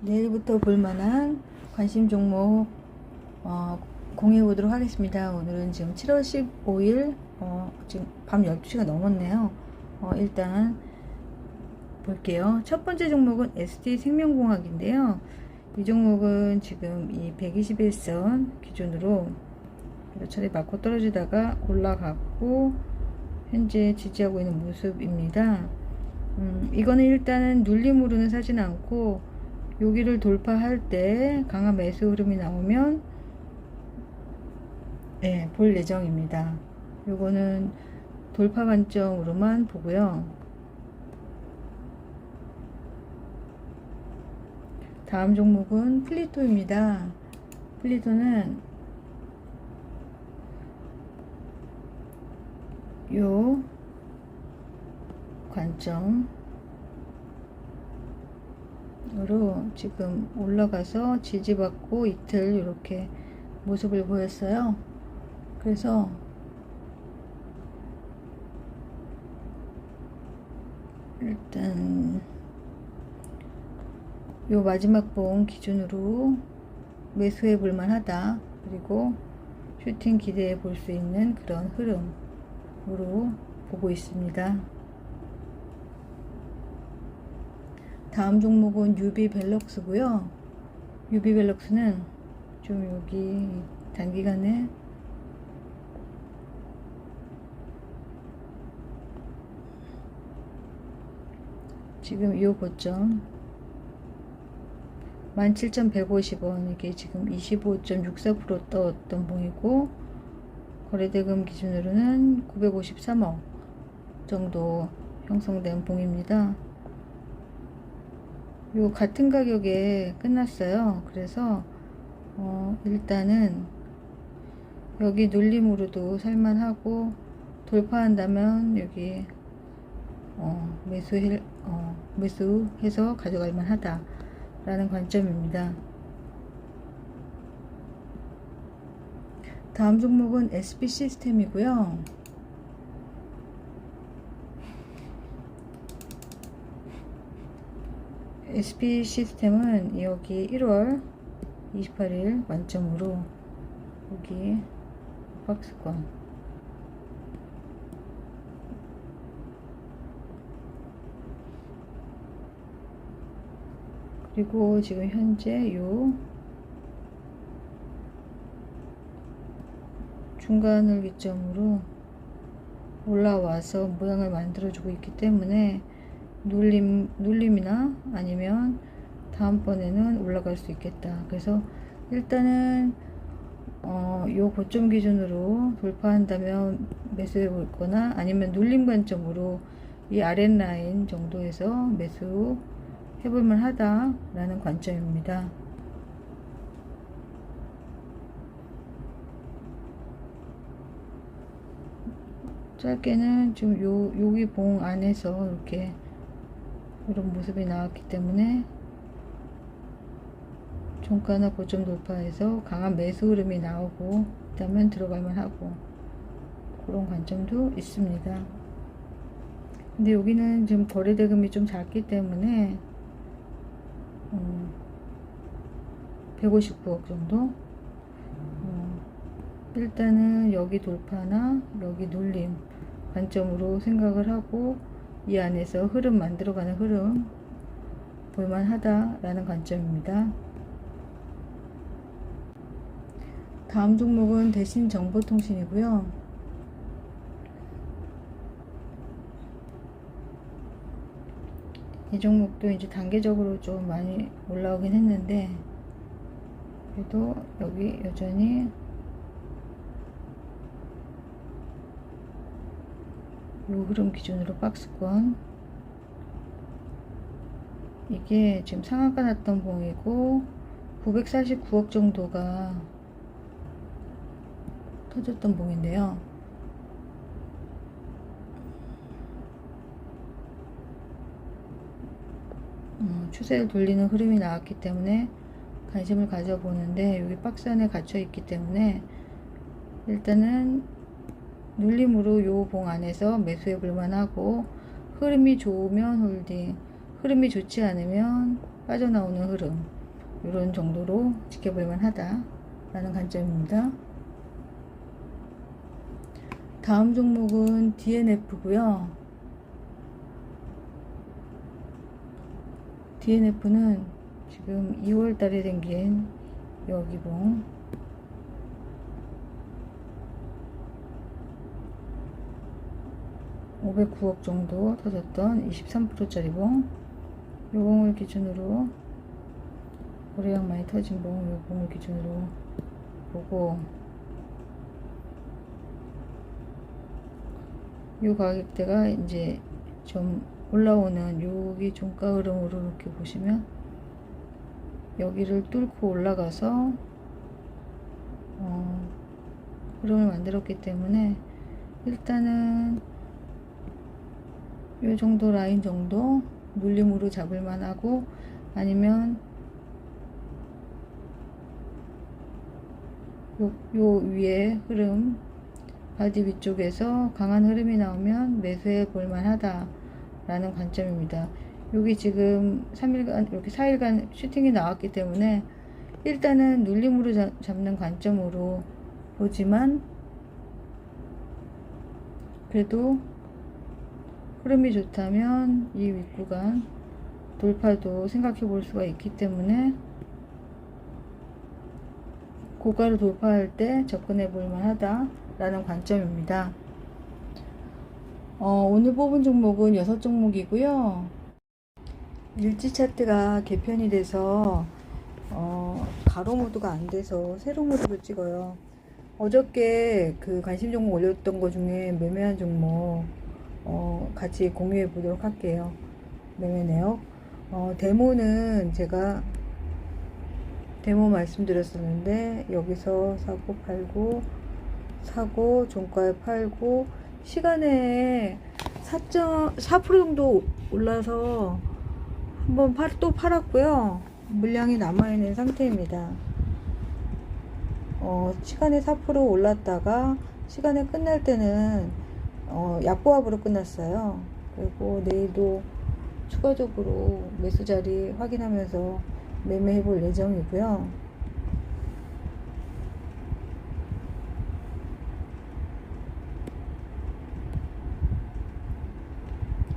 내일부터 볼만한 관심 종목 어, 공유해 보도록 하겠습니다. 오늘은 지금 7월 15일 어, 지금 밤 12시가 넘었네요. 어, 일단 볼게요. 첫 번째 종목은 ST 생명공학인데요. 이 종목은 지금 이 121선 기준으로 몇 차례 맞고 떨어지다가 올라갔고 현재 지지하고 있는 모습입니다. 음, 이거는 일단은 눌림으로는 사진 않고 여기를 돌파할 때 강한 매수 흐름이 나오면 네, 볼 예정입니다. 요거는 돌파 관점으로만 보고요. 다음 종목은 플리토입니다. 플리토는 요 관점 으로 지금 올라가서 지지받고 이틀 이렇게 모습을 보였어요. 그래서 일단 요 마지막 봉 기준으로 매수해 볼 만 하다. 그리고 슈팅 기대해 볼 수 있는 그런 흐름으로 보고 있습니다. 다음 종목은 유비 벨럭스고요. 유비 벨럭스는 좀 여기 단기간에 지금 이 고점 17,150원 이게 지금 25.64% 떴던 봉이고 거래대금 기준으로는 953억 정도 형성된 봉입니다. 요 같은 가격에 끝났어요. 그래서 어 일단은 여기 눌림으로도 살만하고 돌파한다면 여기 어 매수해 어 매수해서 가져갈 만하다 라는 관점입니다. 다음 종목은 SB 시스템이고요. SP 시스템은 여기 1월 28일 만점으로 여기 박스권. 그리고 지금 현재 요 중간을 기점으로 올라와서 모양을 만들어 주고 있기 때문에 눌림, 눌림이나 아니면 다음번에는 올라갈 수 있겠다. 그래서 일단은 어, 요 고점 기준으로 돌파한다면 매수해 볼 거나 아니면 눌림 관점으로 이 아랫라인 정도에서 매수 해볼만 하다라는 관점입니다. 짧게는 지금 요, 여기 봉 안에서 이렇게 이런 모습이 나왔기 때문에 종가나 고점 돌파해서 강한 매수 흐름이 나오고 있다면 들어갈만 하고 그런 관점도 있습니다. 근데 여기는 지금 거래대금이 좀 작기 때문에 음, 159억 정도 어, 일단은 여기 돌파나 여기 눌림 관점으로 생각을 하고 이 안에서 흐름 만들어가는 흐름 볼만하다라는 관점입니다. 다음 종목은 대신 정보통신이고요. 이 종목도 이제 단계적으로 좀 많이 올라오긴 했는데 그래도 여기 여전히 요 흐름 기준으로 박스권 이게 지금 상한가 났던 봉이고 949억 정도가 터졌던 봉인데요. 어, 추세를 돌리는 흐름이 나왔기 때문에 관심을 가져보는데 여기 박스 안에 갇혀 있기 때문에 일단은 눌림으로 요 봉 안에서 매수해 볼만 하고 흐름이 좋으면 홀딩 흐름이 좋지 않으면 빠져나오는 흐름 이런 정도로 지켜볼만 하다 라는 관점입니다. 다음 종목은 DNF고요. DNF는 지금 2월 달에 생긴 여기봉 509억 정도 터졌던 23%짜리 봉, 요 봉을 기준으로 거래량 많이 터진 봉, 요 봉을 기준으로 보고 요 가격대가 이제 좀 올라오는 여기 종가 흐름으로 이렇게 보시면 여기를 뚫고 올라가서 어, 흐름을 만들었기 때문에 일단은 요 정도 라인 정도 눌림으로 잡을 만 하고 아니면 요, 요 위에 흐름 바디 위쪽에서 강한 흐름이 나오면 매수해 볼 만 하다 라는 관점입니다. 여기 지금 3일간 이렇게 4일간 슈팅이 나왔기 때문에 일단은 눌림으로 잡- 잡는 관점으로 보지만 그래도 흐름이 좋다면 이 윗구간 돌파도 생각해 볼 수가 있기 때문에 고가를 돌파할 때 접근해 볼 만하다 라는 관점입니다. 어, 오늘 뽑은 종목은 6종목이고요. 일지 차트가 개편이 돼서 어, 가로 모드가 안 돼서 세로 모드로 찍어요. 어저께 그 관심 종목 올렸던 거 중에 매매한 종목 어, 같이 공유해 보도록 할게요. 내역. 어, 데모는 제가 데모 말씀드렸었는데 여기서 사고 팔고 사고 종가에 팔고 시간에 4.4% 정도 올라서 한번 팔, 또 팔았고요. 물량이 남아있는 상태입니다. 어, 시간에 4% 올랐다가 시간에 끝날 때는 어, 약보합으로 끝났어요. 그리고 내일도 추가적으로 매수 자리 확인하면서 매매해 볼 예정이고요.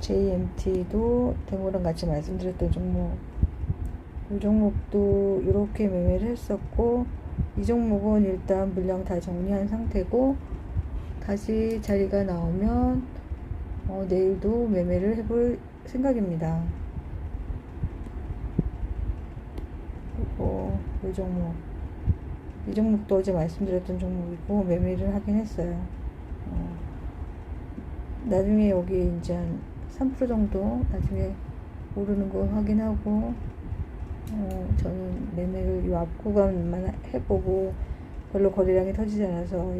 JMT도 데모랑 같이 말씀드렸던 종목 이 종목도 이렇게 매매를 했었고 이 종목은 일단 물량 다 정리한 상태고 다시 자리가 나오면 어, 내일도 매매를 해볼 생각입니다. 그리고 이 종목 이 종목도 어제 말씀드렸던 종목이고 매매를 하긴 했어요. 어, 나중에 여기 이제 한 3% 정도 나중에 오르는 거 확인하고 어, 저는 매매를 이 앞구간만 해보고 별로 거래량이 터지지 않아서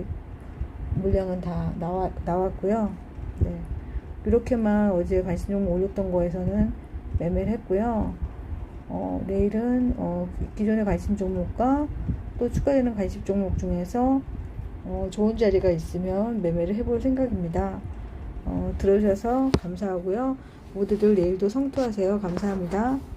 물량은 다 나와, 나왔고요. 네. 이렇게만 어제 관심 종목 올렸던 거에서는 매매를 했고요. 어, 내일은 어, 기존의 관심 종목과 또 추가되는 관심 종목 중에서 어, 좋은 자리가 있으면 매매를 해볼 생각입니다. 어, 들어주셔서 감사하고요. 모두들 내일도 성투하세요. 감사합니다.